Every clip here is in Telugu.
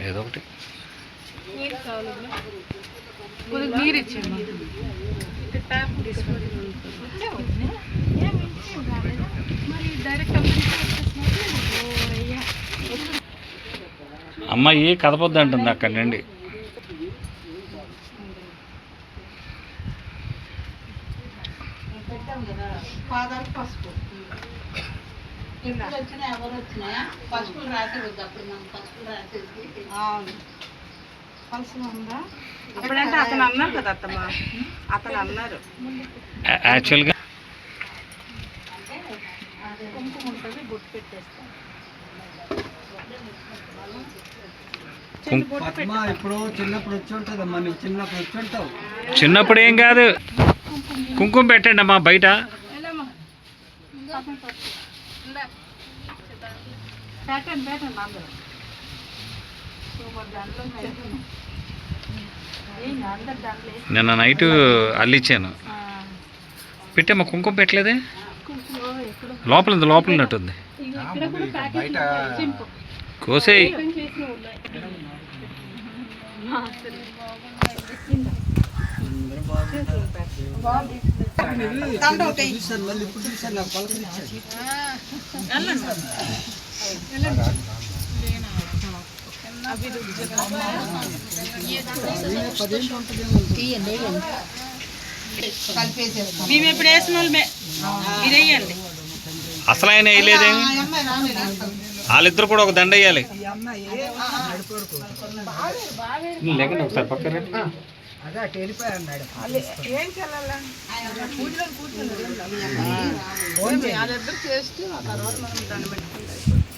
ఏదో ఒకటి నీరు ఇచ్చేమ్మా మరి డైరెక్ట్ అమ్మాయి కదపొద్దు అంటుంది అక్కడి నుండి పెట్టాం కదా పాదాలు పసుపు. ఎప్పుడు వచ్చినా ఎవరు వచ్చినా పసుపులు రాసేవద్దు అప్పుడు మనం పసుపులు రాసేసి అవును. పలసగా ఉందా? అప్పుడంటే అతను అన్నారు కదా అత్తమ్మ. అతను అన్నారు. యాక్చువల్గా కుంకుమ ఉంటుంది బొట్టు పెట్టేస్తాం. కుంకుమ పద్మ ఇప్పుడు చిన్నప్పుడు వచ్చి ఉంటుందమ్మా నువ్వు చిన్నప్పుడు వచ్చి ఉంటావు. చిన్నప్పుడు ఏం కాదు. కుంకుమ పెట్టండి అమ్మా బయట. పెట్టండి పెట్టండి అందరూ సూపర్ దాంట్లో అందరు నిన్న నైట్ అల్లిచ్చాను ఆ, పెట్టమ్మా కుంకుమ పెట్టలేదే? కుంకుమ ఎక్కడో లోపల ఉంది లోపల ఉన్నట్టుంది. కోసేయి. మళ్ళీ ఇప్పుడు నాకు మేము వేసిన ఇది వేయండి అసలు ఆయన వేయలేదేమి. వాళ్ళిద్దరు కూడా ఒక దండ వేయాలి. లేకండి ఒకసారి ఫోన్. వాళ్ళిద్దరు చేస్తూ ఆ తర్వాత మనం దండ పెట్టుకుంటాం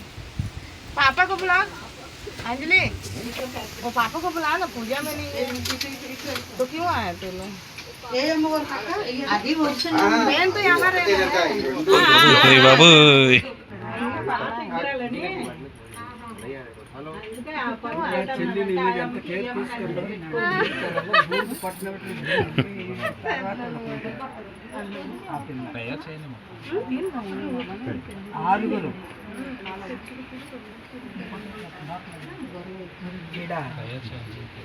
పాప కుప్పలా अंजलि वो पापा को बुला ना पूजा में नहीं तो क्यों आया तू लोग ఏ అమ్మవారు పక్క? అది వచ్చిన मैं तो यहाँ रहना ఓయ్ బాబు చెల్లి నీ మీద ఎంత కేర్ తీసుకుంటారు బూతు పట్టినట్టు ఆరుగురు ఈడ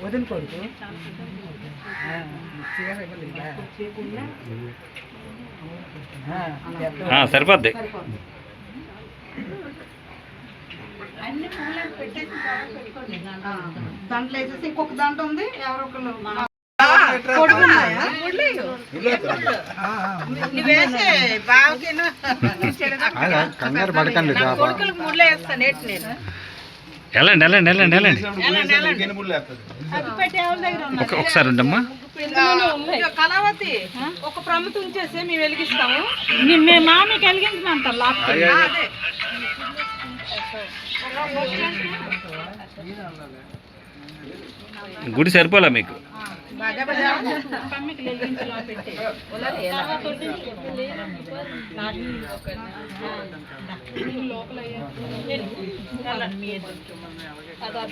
వదిన కొడుకు సరిపోద్ది అన్ని పూలను పెట్టేసి దాంట్లో. వేసేసి ఇంకొక దాంట్లో ఉంది ఎవరో ఒకళ్ళు కంగారు పడకండి వెళ్ళండి వెళ్ళండి వెళ్ళండి వెళ్ళండి. ఒకసారి ఉండమ్మా. ఇక కళావతి ఒక ప్రమితి ఉంచేసి మేము వెలిగిస్తాము. నీ- మేము లాస్ట్ అదే. గుడి సరిపోలే మీకు?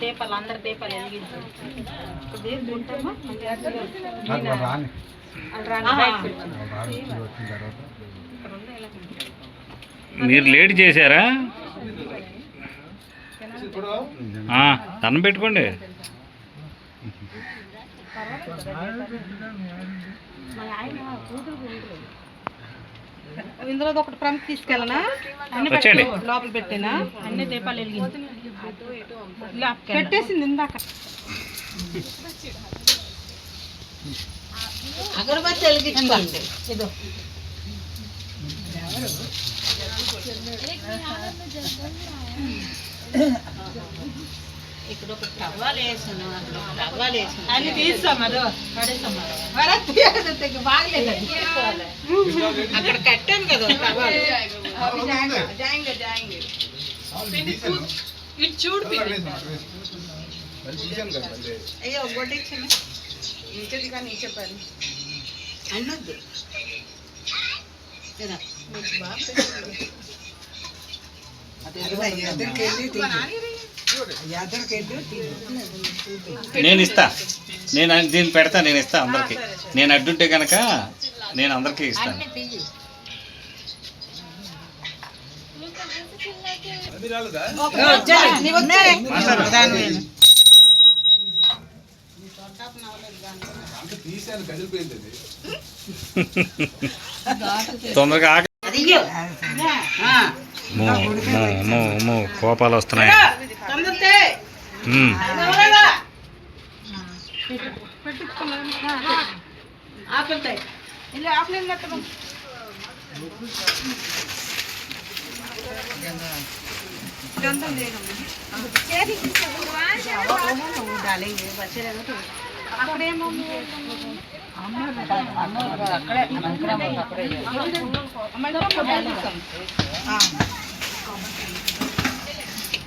దీపాలు అందరు దీపాలు వెలిగించు. మీరు లేట్ చేశారా? ఆ, దండం పెట్టుకోండి. ఇందులో ఒకటి ప్రముఖ తీసుకెళ్ళనా? అన్ని లోపల పెట్టినా? అన్ని దీపాలు వెలిగించు. పెట్టేసింది ఇందాక. అగరబత్తి ఇదో. ఇక్కడ ఒక టవ్వాలు వేసాను అక్కడ ఒక టవ్వాలు వేసాను అన్ని తీస్తాం అదో పడేస్తాం బాగలేదు అది. అక్కడ కట్టాను కదా ఒక టవ్వాలు ఇటు చూడు అయ్యో గొడ్డిచ్చిన ఇంటిది కానీ చెప్పాలి అన్నొద్దు కదా. ఎదురుకెళ్ళి తీసి. నేను ఇస్తా. నేను దీన్ని పెడతా నేను ఇస్తా అందరికి. నేను అడ్డుంటే కనుక నేను అందరికీ ఇస్తాను. తొందరగా కోపాలు వస్తున్నాయి. మ్మ్.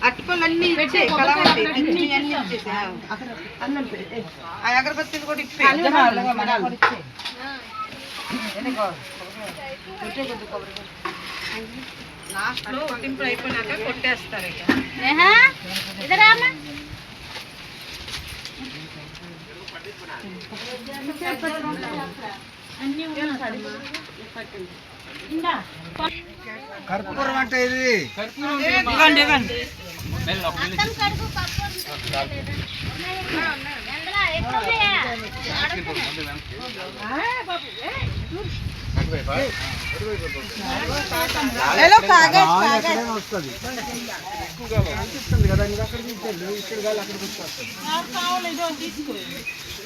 అరటిపళ్ళన్నీ పెట్టే కళావండి కూడా ఇప్పే. లాస్ట్లో అయిపోయినాక కొట్టేస్తారు ఇక. కర్పూరం అంటే ఇది? హలో కాగజ్ ఆ, ఎక్కడైనా వస్తుంది. కదా ఇంకా ఇక్కడ కాదు అక్కడికి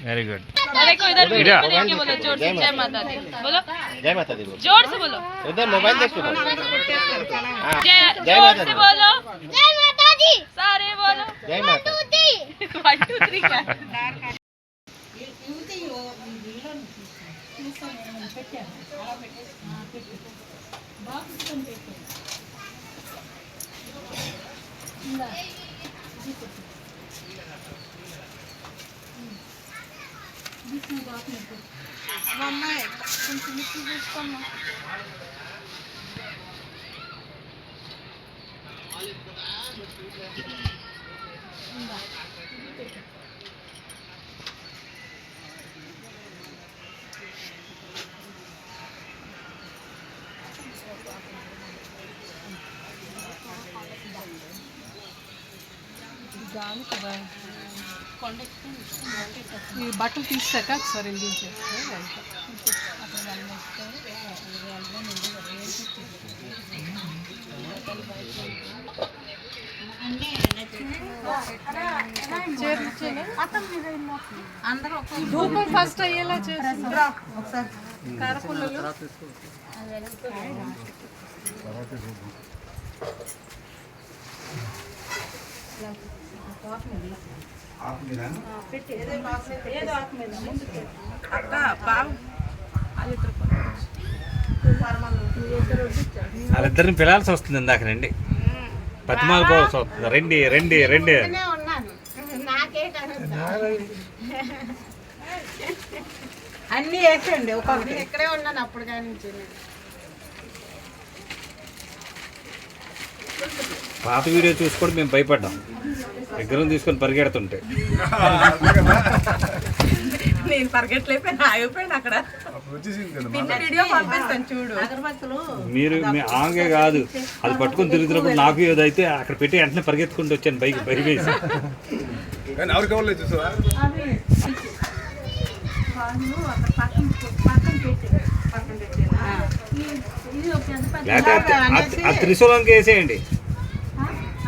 वेरी गुड देखो इधर इधर। वीडियो देख के बोलो ज़ोर से जय माता दी। बोलो। जय माता दी बोलो। ज़ोर से बोलो। उधर मोबाइल देख के बोलो जय जय ज़ोर माता से दी। बोलो। जय माता दी। सारे बोलो। जय माता दी। वन टू थ्री क्या? Gitme dağıtmıyorsun. Lan ne? Çünkü mutsuz yaşamla. Güzelmiş ben. ఈ బట్టలు తీసాక ఒకసారి వెలిగించేస్తే ధూపం ఫస్ట్ అయ్యేలా చేసి ఒకసారి కారపుల్లలు అక్క బాగు వాళ్ళిద్దరిని పిలాల్సి వస్తుంది ఇందాక రండి. పద్మాలు పోవాల్సి వస్తుంది. రండి రండి రండి. అన్ని వేసండి ఒక్కొక్కటి ఇక్కడే ఉన్నాను అప్పుడు కానీ పాత వీడియో చూసి కూడా మేము భయపడ్డాం. విగ్రహం తీసుకొని పరిగెడుతుంటే. నేను పరిగెట్లేకపోయినా ఆగిపోయాను అక్కడ. నిన్న వీడియో పంపిస్తాను చూడు. మీరు మీ ఆంగే కాదు. అది పట్టుకొని తిరుగుతున్నప్పుడు నాకు ఏదైతే అక్కడ పెట్టి వెంటనే పరిగెత్తుకుంటూ వచ్చాను బైక్ బైక్ వేసి. త్రిశూలంకి వేసేయండి.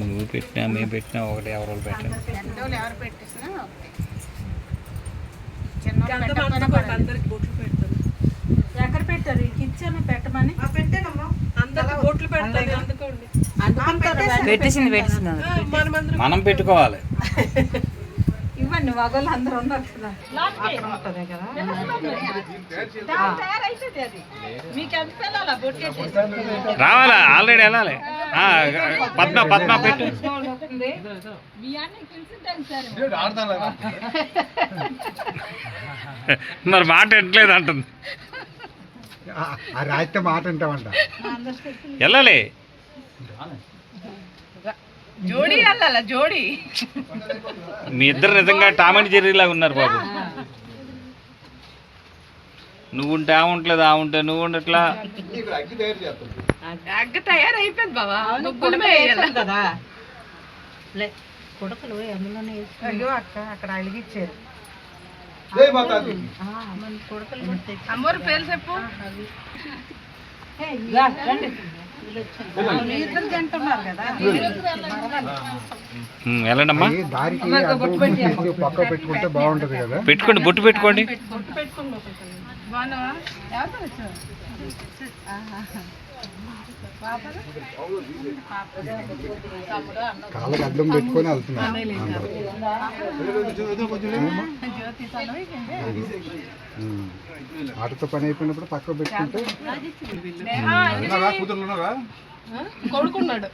నువ్వు పెట్టినా మేము పెట్టినా ఒకటి ఎవరు పెద్దోళ్ళు పెట్టేసినా పర్వాలేదు. ఎక్కడ పెట్టారు? ఇచ్చాను పెట్టమని? పెట్టేసింది పెట్టేసింది. మనం పెట్టుకోవాలి. ఇవ్వండి మగవాళ్ళు అందరూ ఉన్నారు కదా. అక్కడ ఉంటుంది కదా. తయారైతుంది అది. మీకు ఎంత రావాలా? ఆల్రెడీ వెళ్ళాలి. ఆ, పద్మ పద్మ పెట్టు. మరి మాట ఎట్లేదు అంటుంది. ఆ రాయితే మాట వింటామంట. వెళ్ళాలి. జోడీ వెళ్ళాల జోడీ. మీ ఇద్దరు నిజంగా టామ్ అండ్ జెర్రీలా ఉన్నారు బాబు. నువ్వు ఉంటే ఆ ఉండట్లేదు ఆ ఉంటే నువ్వు ఉండట్లా? అగ్గ తయారైపోయింది బాబా ముగ్గులు కదా. లే కొడుకులు ఎందులోనే అయ్యో అక్క అక్కడ అలిగిచ్చారు. మన కొడుకులు అమ్మోరు పేరు చెప్పు. మీ వెళ్ళండమ్మా పక్క పెట్టుకుంటే బాగుంటది కదా. పెట్టుకోండి బొట్టు పెట్టుకోండి. కాళ్ళకి అడ్డం పెట్టుకొని వెళ్తున్నాం. ఉమ్. ఆటతో పని అయిపోయినప్పుడు పక్క పెట్టుకుంటే కొడుకున్నాడు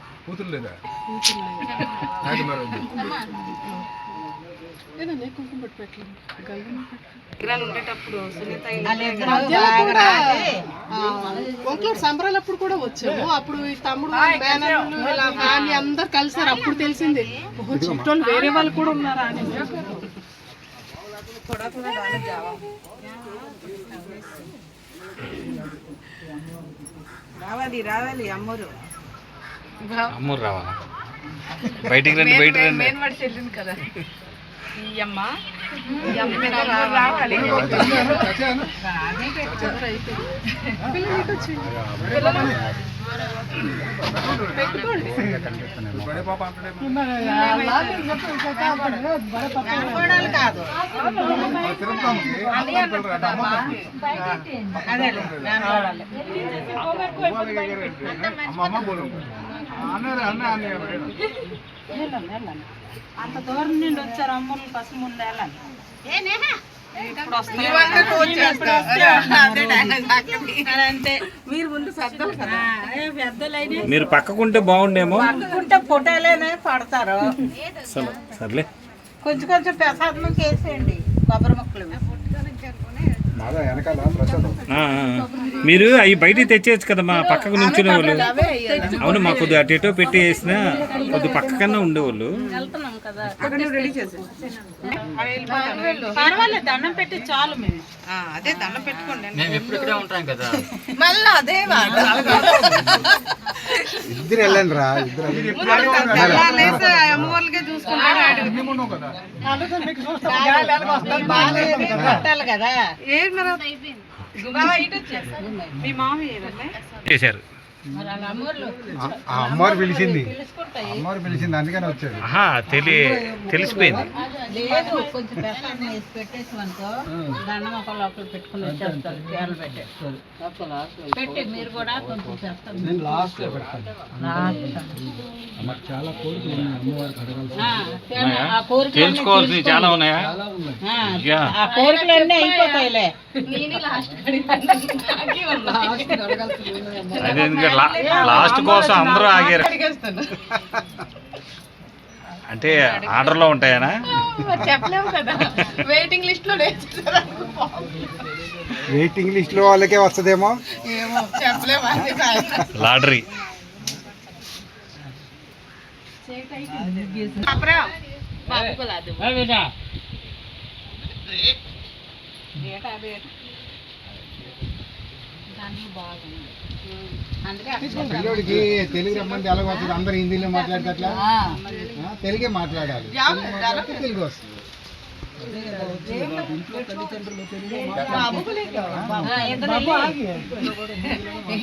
విగ్రహాలు ఉండేటప్పుడు సునీత ఒంట్లో సంబరాలప్పుడు కూడా వచ్చాము. అప్పుడు ఈ తమ్ముడు ఇలా ఫ్యామిలీ అందరు కలిసారు. అప్పుడు తెలిసింది ఓహో చుట్టాలు వేరే వాళ్ళు కూడా ఉన్నారా అని. రావాలి రావాలి అమ్మోరు. అమ్మూరు రావాలా? బయటికి రండి బయటికి రండి. మెయిన్ వాడి చెల్లింది కదా ఈ అమ్మ ఈ అమ్మ మీద అమ్మోరు రావాలి కాదు అదేలే మేనకోడలు. వెళ్ళండి, వెళ్ళండి. అంత దూరం నుండి వచ్చారు అమ్మలు ముందు ఇప్పుడు అంటే మీరు ముందు పెద్దలు కదా. పెద్దలైన మీరు పక్కకుంటే బాగుండేమో. పట్టుకుంటే ఫోటోలేనే పడతారు. సర్లే. కొంచెం కొంచెం ప్రసాదం చేసేయండి కొబ్బరి ముక్కలు మాదా వెనకాల ప్రసాదం ఆ, ఆ, ఆ. మీరు అవి బయటికి తెచ్చేయచ్చు కదా మా పక్కకు నుంచునే వాళ్ళు. అవును మా కొద్దిగా అటు ఇటో పెట్టి వేసిన కొద్ది పక్కకన్నా ఉండేవాళ్ళు. వెళ్తున్నాం కదా. రెడీ చేసి పర్వాలేదు దండం పెట్టి చాలు మేము. అదే దండం పెట్టుకోండి. మేము ఎప్పుడు ఇక్కడే ఉంటాం కదా. మళ్ళీ అదే ఇద్దరు వెళ్ళండి రా ఇద్దరు అమ్మవాళ్ళకే పెట్టాలి కదా? ఏం మరి? బాబా ఇటు వచ్చే మీ మామయ్య ఏదన్నా చేశారు. అమ్మవారు పిలిచింది. అమ్మవారు పిలిచింది అందుకని వచ్చాడు. ఆహా తెలి తెలిసిపోయింది. లేదు కొంచెం ప్రసాదం వేసి పెట్టేసి అనుకో దండం ఒకళ్ళు ఒకళ్ళు పెట్టుకుని వచ్చేస్తారు చీరలు పెట్టి. పెట్టి మీరు కూడా కొంచెం చేస్తారు నేను లాస్ట్లో పెడతాను మాకు చాలా కోరికలు ఉన్నాయి అమ్మవారికి అడగాల్సి ఆ కోరికలు తెలుసుకోవాల్సినవి చాలా ఉన్నాయా? యా. ఆ కోరికలన్నీ అయిపోతాయిలే. అదే లా- లాస్ట్ కోసం అందరూ ఆగారు. అంటే ఆర్డర్లో ఉంటాయనా? చెప్పలేము కదా. వెయిటింగ్ లిస్ట్లో వెయిటింగ్ లిస్ట్లో వాళ్ళకే వస్తదేమో. లాటరీ. దాంట్లో బాగుంది. పిల్లోడికి తెలుగు రమ్మంటే ఎలా వస్తుంది అందరు హిందీలో మాట్లాడితే అట్లా? ఆ, తెలుగే మాట్లాడాలి. తెలుగు వస్తుంది.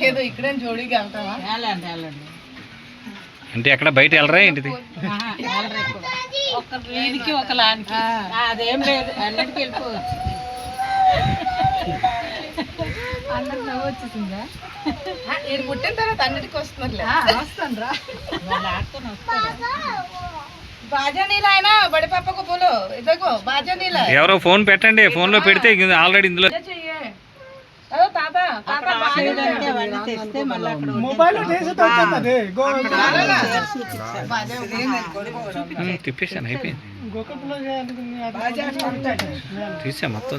ఏదో ఇక్కడే జోడీకి వెళ్తావా? అంటే ఎక్కడ బయట వెళ్ళరా ఏంటిది? అదేం లేదు అన్నిటికి వెళ్ళిపోవచ్చు. పుట్టిన తర్వాత అన్నిటికి వస్తుందిలే. వస్తాను రా బాజా నీళ్ళు ఆయన బడి పప్పకు పోలు. ఇదిగో బాజా నీళ్ళు ఎవరో ఫోన్ పెట్టండి ఫోన్లో పెడితే ఆల్రెడీ ఇందులో మొబైల్ చేసేది వచ్చింది ఉమ్, తిప్పేశాను అయిపోయింది తీసా మొత్తం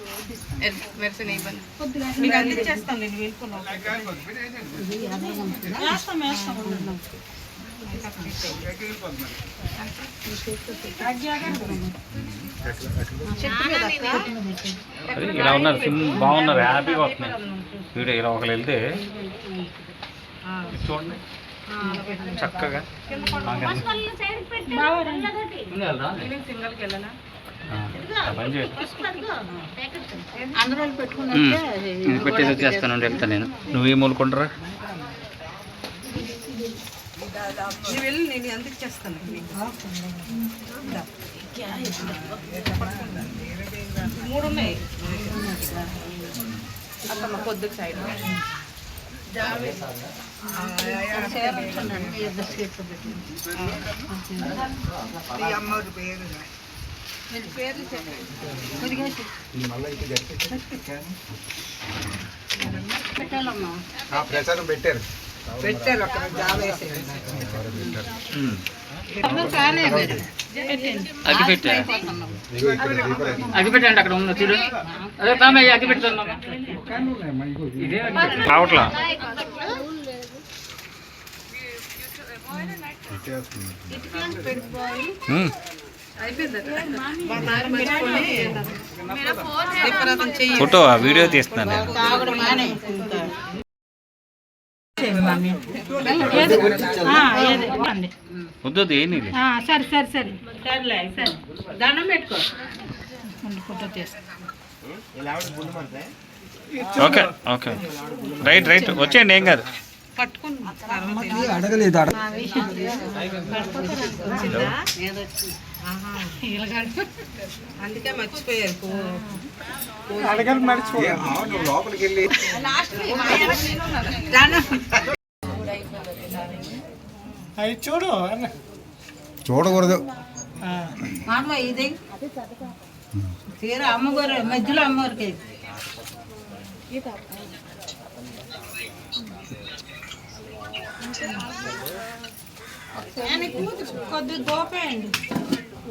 మీకు ఇలా ఉన్నారు సిమ్ బాగున్నారు హ్యాపీగా వస్తున్నాయి. వీడియో ఇలా ఒకరు వెళ్తే చూడండి. చక్కగా. సింగల్కి వెళ్ళనా? పెట్టేసి వచ్చేస్తాను నేను. నువ్వు మూలుకుంటారా? నువ్వు వెళ్ళి నేను అందించేస్తాను మూడు ఉన్నాయి. అత్తమ్మ పొద్దు సైడ్ ప్రచారం పెట్టారు. మరి. అగ్గిపెట్టా అగ్గిపెట్టండి అక్కడ ఉన్న చూడు. అదే తామయ్య అగ్గిపెట్టుతున్నాం రావట్లా. ఫోటో వీడియో తీస్తున్నాను నేను. తాగుడు మానే వద్దు ఇది? సరే సరే సరే. దండం పెట్టుకో. ఫోటో తీస్తా. Okay okay. Right right. వచ్చేయండి ఏం కాదు. అడగలేదు అడగ అందుకే మర్చిపోయారు మర్చిపోయా లోపలికి వెళ్ళి. అవి చూడు. అన్న చూడకూడదు అమ్మ ఇది. తీరా అమ్మగారు మధ్యలో అమ్మగారికి కొద్దిగా గోపేయండి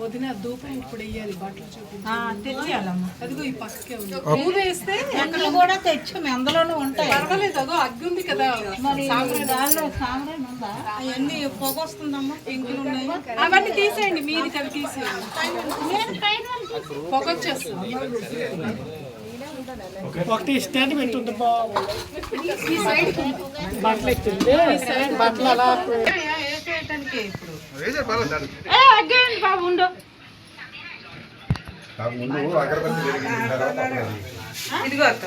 వదిన ధూపం ఇప్పుడు వెయ్యాలి బట్టలు చూపి తెచ్చేయాలమ్మా. అదిగో ఈ పక్కకే ఉంది. పువ్వు వేస్తే ఎక్కడ కూడా తెచ్చాము ఎందులోనూ ఉంటాయి. పర్వాలేదు అగో అగ్గి ఉంది కదా. మరి దానిలో సాంబ్రాన్ ఉందా? అవన్నీ పొగ వస్తుందమ్మా పెంకులు ఉన్నాయి. అవన్నీ తీసేయండి మీది అవి తీసేయండి. పొగ వచ్చేస్తుంది ఒకటి స్టాండ్ పెట్టుంది బాగుంది ఈ సైడ్ బట్టలు ఎక్కింది. బట్టలు అలా ఇప్పుడు బాబు ఉండు. ముందు అగరబత్తి వెలిగించిన తర్వాత అప్పుడు అది. ఇదిగో అక్క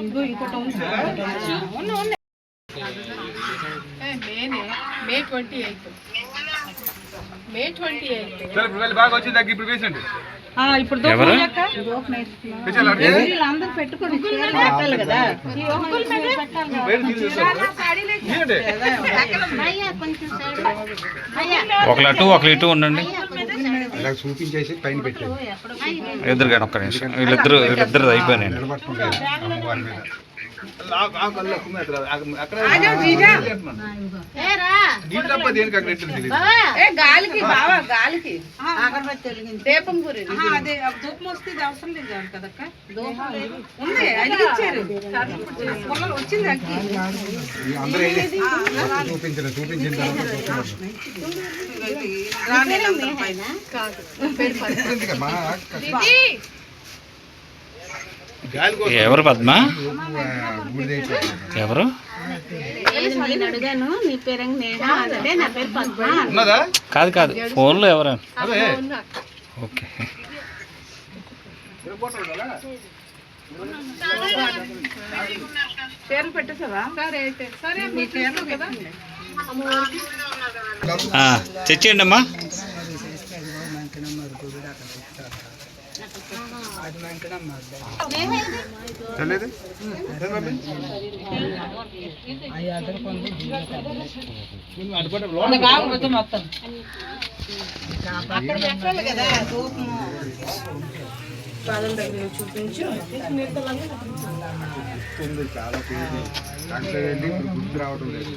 ఇదిగో ఇంకోటి ఉంది మేనే. May twenty eighth May twenty eighth సరే ఇప్పుడు వెళ్ళి బాగా వచ్చింది ఇప్పుడు వేసండి ఇప్పుడు పెట్టుకొని చీరలు పెట్టాలి కదా. ఒకళ్ళు అటు ఒకళ్ళు ఇటు ఉండండి. ఇలా చూపించేసి పైన పెట్టాను ఎదురుగా ఒక్క నిమిషం. వీళ్ళిద్దరు వీళ్ళిద్దరు అయిపోయినాయండి. నిలబట్టుకుంటారు అమ్మవారి మీద అక్కడ నీళ్ళు తప్ప దేనికి అక్కడ ఎట్లా తెలియదు ఏ గాలికి బావా గాలికి అగరబత్తి వెలిగించి దీపం గురించి అదే ధూపం వస్తే ఇది అవసరం లేదు కదక్క ఉంది అడిగిచ్చారు పుల్లలు వచ్చింది అక్కి ఈ అందరూ ఏది? ఫస్ట్ చూపించిన చూపించిన తర్వాత చూపించండి. ఎందుకు మా గాలి కోసం ఎవరు పద్మ? ఎవరు? నేను అడిగాను నీ పేరు నేహ అంటే నా పేరు పద్మ ఉన్నదా కాదు కాదు ఫోన్లో ఎవరు అదే ఓకే చీరలు పెట్టేసావా తెచ్చేయండి అమ్మా తెలియదు కాకపోతే మొత్తం. పాదం దగ్గర చూపించు. ఉంది చాలా పేరు దాంట్లో వెళ్ళి ఇప్పుడు గుర్తు రావడం లేదు.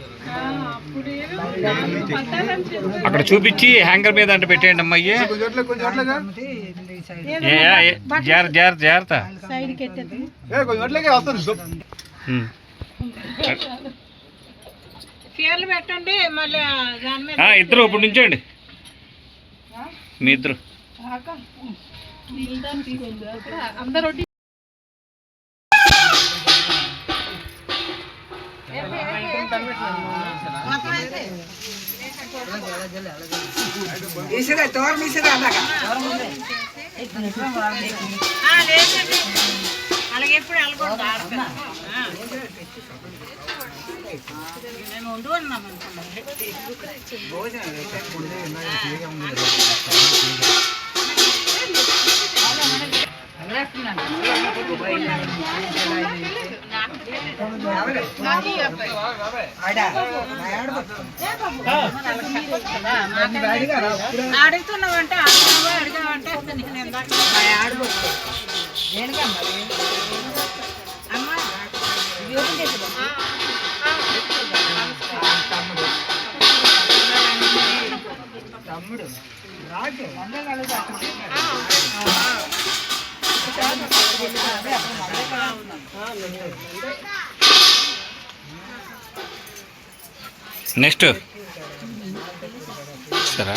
అక్కడ చూపించి హ్యాంగర్ మీద అంటే పెట్టేయండి అమ్మా అయ్యే కొంచెం జాగ్రత్త పెట్టండి మళ్ళీ ఇద్దరు ఇప్పుడు నుంచోండి. మీ ఇద్దరు. అందరూ అలాగే ఎప్పుడు వెళ్ళకూడదు ఆడపిల్ల. ఆ. నేను ఉండు అడుగుతున్నావంటే అడిగావా అడిగావంటే అమ్మా ఇది ఓపెన్ చేసి నెక్స్ట్. సరే.